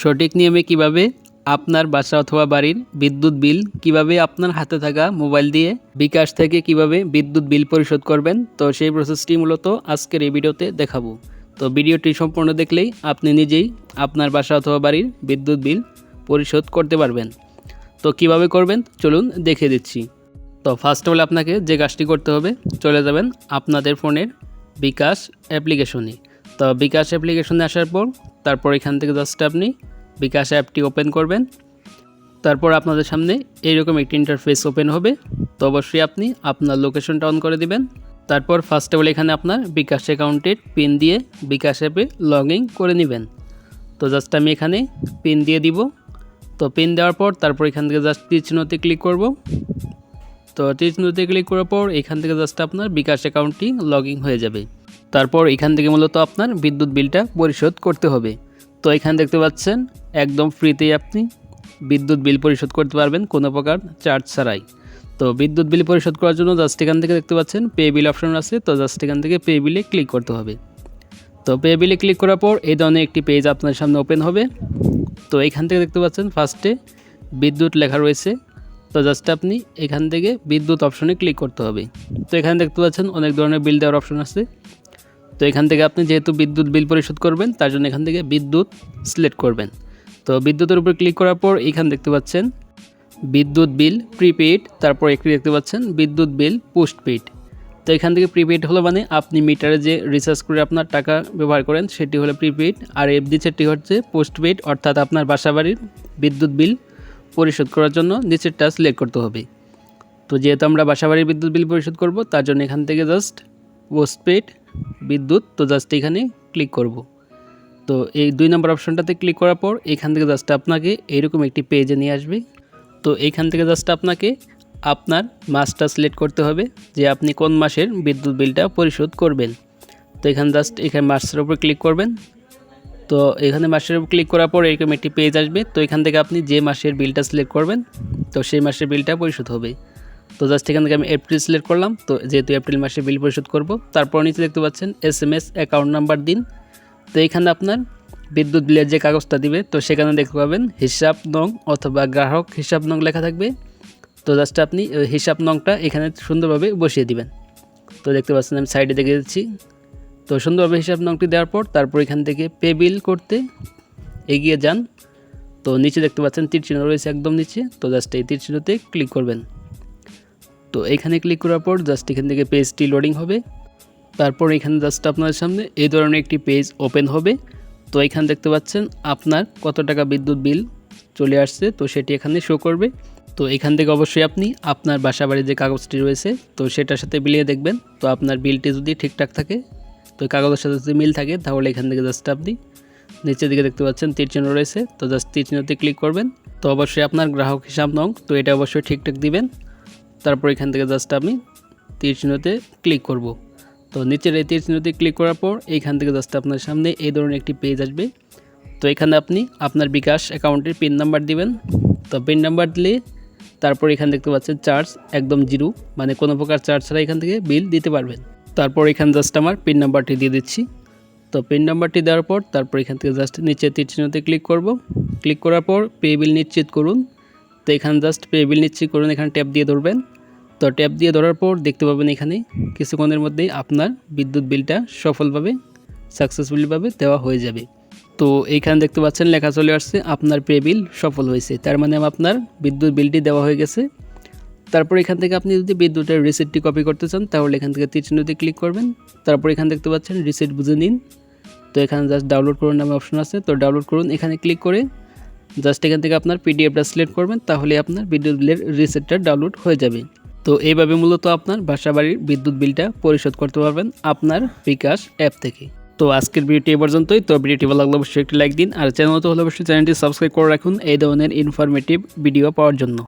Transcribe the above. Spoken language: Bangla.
সঠিক নিয়মে কীভাবে আপনার বাসা অথবা বাড়ির বিদ্যুৎ বিল, কীভাবে আপনার হাতে থাকা মোবাইল দিয়ে বিকাশ থেকে কীভাবে বিদ্যুৎ বিল পরিশোধ করবেন, তো সেই প্রসেসটি মূলত আজকের এই ভিডিওতে দেখাবো। তো ভিডিওটি সম্পূর্ণ দেখলেই আপনি নিজেই আপনার বাসা অথবা বাড়ির বিদ্যুৎ বিল পরিশোধ করতে পারবেন। তো কীভাবে করবেন, চলুন দেখে দিচ্ছি। তো ফার্স্ট অফ অল আপনাকে যে কাজটি করতে হবে, চলে যাবেন আপনাদের ফোনের বিকাশ অ্যাপ্লিকেশনে। তো বিকাশ অ্যাপ্লিকেশনে আসার পর তারপর এখান থেকে জাস্ট আপনি বিকাশ অ্যাপটি ওপেন করবেন। তারপর আপনাদের সামনে এইরকম একটি ইন্টারফেস ওপেন হবে। তো অবশ্যই আপনি আপনার লোকেশনটা অন করে দিবেন। তারপর ফার্স্ট অফ অল এখানে আপনার বিকাশ অ্যাকাউন্টের পিন দিয়ে বিকাশ অ্যাপে লগ ইন করে নেবেন। তো জাস্ট আমি এখানে পিন দিয়ে দিব। তো পিন দেওয়ার পর তারপর এখান থেকে জাস্ট তীর চিহ্নতে ক্লিক করব। তো তীর চিহ্নতে ক্লিক করার পর এখান থেকে জাস্ট আপনার বিকাশ অ্যাকাউন্টটি লগ হয়ে যাবে। তারপর এখান থেকে মূলত আপনার বিদ্যুৎ বিলটা পরিশোধ করতে হবে। তো এখানে দেখতে পাচ্ছেন, একদম ফ্রিতেই আপনি বিদ্যুৎ বিল পরিশোধ করতে পারবেন কোনো প্রকার চার্জ ছাড়াই। তো বিদ্যুৎ বিল পরিশোধ করার জন্য জাস্ট এখান থেকে দেখতে পাচ্ছেন পে বিল অপশন আছে, তো জাস্ট এখান থেকে পে বিলে ক্লিক করতে হবে। তো পে বিলে ক্লিক করার পর এই ধরনের একটি পেজ আপনার সামনে ওপেন হবে। তো এখান থেকে দেখতে পাচ্ছেন ফার্স্টে বিদ্যুৎ লেখা রয়েছে, তো জাস্ট আপনি এখান থেকে বিদ্যুৎ অপশনে ক্লিক করতে হবে। তো এখানে দেখতে পাচ্ছেন, অনেক ধরনের বিল দেওয়ার অপশন আছে। তো এখান থেকে আপনি যেহেতু বিদ্যুৎ বিল পরিশোধ করবেন, তার জন্য এখান থেকে বিদ্যুৎ সিলেক্ট করবেন। তো বিদ্যুতের উপর ক্লিক করার পর এখানে দেখতে পাচ্ছেন বিদ্যুৎ বিল প্রিপেড তারপর একটি দেখতে পাচ্ছেন বিদ্যুৎ বিল পোস্টপেড তো এখান থেকে প্রিপেড হলো মানে আপনি মিটারে যে রিচার্জ করে আপনার টাকা ব্যবহার করেন, সেটি হলো প্রিপেড আর এফডি সেটি হচ্ছে পোস্টপেড অর্থাৎ আপনার বাসা বাড়ির বিদ্যুৎ বিল পরিশোধ করার জন্য নিচেরটা সিলেক্ট করতে হবে। তো যেহেতু আমরা বাসা বাড়ির বিদ্যুৎ বিল পরিশোধ করব, তার জন্য এখান থেকে জাস্ট পোস্টপেড বিদ্যুৎ, তো জাস্ট এখানে ক্লিক করব। তো এই দুই নম্বর অপশনটাতে ক্লিক করার পর, এখান থেকে জাস্ট আপনাকে এরকম একটি পেজে নিয়ে আসবে। তো এইখান থেকে জাস্ট আপনাকে আপনার মাসটা সিলেক্ট করতে হবে যে আপনি কোন মাসের বিদ্যুৎ বিলটা পরিশোধ করবেন। তো এখানে জাস্ট এখানে মাসের উপর ক্লিক করবেন। তো এখানে মাসের উপর ক্লিক করার পর এরকম একটি পেজ আসবে। তো এখান থেকে আপনি যে মাসের বিলটা সিলেক্ট করবেন, তো সেই মাসের বিলটা পরিশোধ হবে। তো জাস্ট এখান থেকে আমি এপ্রিল সিলেক্ট করলাম। তো যেহেতু এপ্রিল মাসে বিল পরিশোধ করব, তারপর নিচে দেখতে পাচ্ছেন S M S account number দিন। তো এখানে আপনার বিদ্যুৎ বিলের যে কাগজটা দিবে, তো সেখানে দেখতে পাবেন হিসাব নং অথবা গ্রাহক হিসাব নং লেখা থাকবে। তো জাস্ট আপনি হিসাব নংটা এখানে সুন্দরভাবে বসিয়ে দিবেন। তো দেখতে পাচ্ছেন আমি সাইডে দেখে দিচ্ছি। তো সুন্দরভাবে হিসাব নংটি দেওয়ার পর তারপর এখান থেকে পে বিল করতে এগিয়ে যান। তো নিচে দেখতে পাচ্ছেন তীর চিহ্ন রয়েছে একদম নিচে। তো জাস্ট এই তীর চিহ্নতে ক্লিক করবেন। তো এখানে ক্লিক করার পর জাস্ট এখান থেকে পেজটি লোডিং হবে। তারপর এখানে জাস্ট আপনার সামনে এই ধরনের একটি পেজ ওপেন হবে। তো এখানে দেখতে পাচ্ছেন আপনার কত টাকা বিদ্যুৎ বিল চলে আসছে, তো সেটি এখানে শো করবে। তো এখান থেকে অবশ্যই আপনি আপনার বাসা বাড়ির যে কাগজটি রয়েছে, তো সেটার সাথে মিলিয়ে দেখবেন। তো আপনার বিলটি যদি ঠিকঠাক থাকে, তো কাগজের সাথে যদি মিল থাকে, তাহলে এখান থেকে জাস্ট আপনি নিচের দিকে দেখতে পাচ্ছেন তীর চিহ্ন রয়েছে। তো জাস্ট তীর চিহ্নতে ক্লিক করবেন। তো অবশ্যই আপনার গ্রাহক হিসাব নং, তো এটা অবশ্যই ঠিকঠাক দিবেন। তারপর এখান থেকে জাস্ট আমি তীর চিহ্নতে ক্লিক করব। তো নিচের এই তীর চিহ্নতে ক্লিক করার পর এইখান থেকে জাস্ট আপনার সামনে এই ধরনের একটি পেজ আসবে। তো এখানে আপনি আপনার বিকাশ অ্যাকাউন্টের পিন নাম্বার দিবেন। তো পিন নাম্বার দিলে তারপর এখানে দেখতে পাচ্ছেন চার্জ একদম জিরো মানে কোনো প্রকার চার্জ ছাড়া এখান থেকে বিল দিতে পারবেন। তারপর এখানে জাস্ট আমার পিন নাম্বারটি দিয়ে দিচ্ছি। তো পিন নাম্বারটি দেওয়ার পর তারপর এখান থেকে জাস্ট নিচে তীর চিহ্নতে ক্লিক করব। ক্লিক করার পর পে বিল নিশ্চিত করুন। তো এখানে জাস্ট পে বিল নিশ্চিত করুন, এখানে ট্যাপ দিয়ে ধরবেন। তো ট্যাপ দিয়ে ধরার পর দেখতে পাবেন এখানে কিছুক্ষণের মধ্যেই আপনার বিদ্যুৎ বিলটা সফলভাবে সাকসেসফুলিভাবে দেওয়া হয়ে যাবে। তো এইখানে দেখতে পাচ্ছেন লেখা চলে আসছে, আপনার পে বিল সফল হয়েছে। তার মানে আপনার বিদ্যুৎ বিলটি দেওয়া হয়ে গেছে। তারপর এখান থেকে আপনি যদি বিদ্যুতের রিসিপ্টটি কপি করতে চান, তাহলে এখান থেকে তীর চিহ্নতে ক্লিক করবেন। তারপর এখানে দেখতে পাচ্ছেন রিসিপ্ট বুঝে নিন। তো এখানে জাস্ট ডাউনলোড করুন নামে অপশন আছে। তো ডাউনলোড করুন, এখানে ক্লিক করে জাস্ট এখান থেকে আপনার পিডিএফটা সিলেক্ট করবেন, তাহলে আপনার বিদ্যুৎ বিলের রিসিপ্টটা ডাউনলোড হয়ে যাবে। তো এইভাবে মূলত আপনার বাসা বাড়ির বিদ্যুৎ বিলটা পরিশোধ করতে পারবেন আপনার বিকাশ অ্যাপ থেকে। তো আজকের ভিডিওটি এ পর্যন্তই, তো ভিডিওটি ভালো লাগলে অবশ্যই একটি লাইক দিন, আর চ্যানেল তো হলে অবশ্যই চ্যানেলটি সাবস্ক্রাইব করে রাখুন, এই ধরনের ইনফরমেটিভ ভিডিও পাওয়ার জন্য।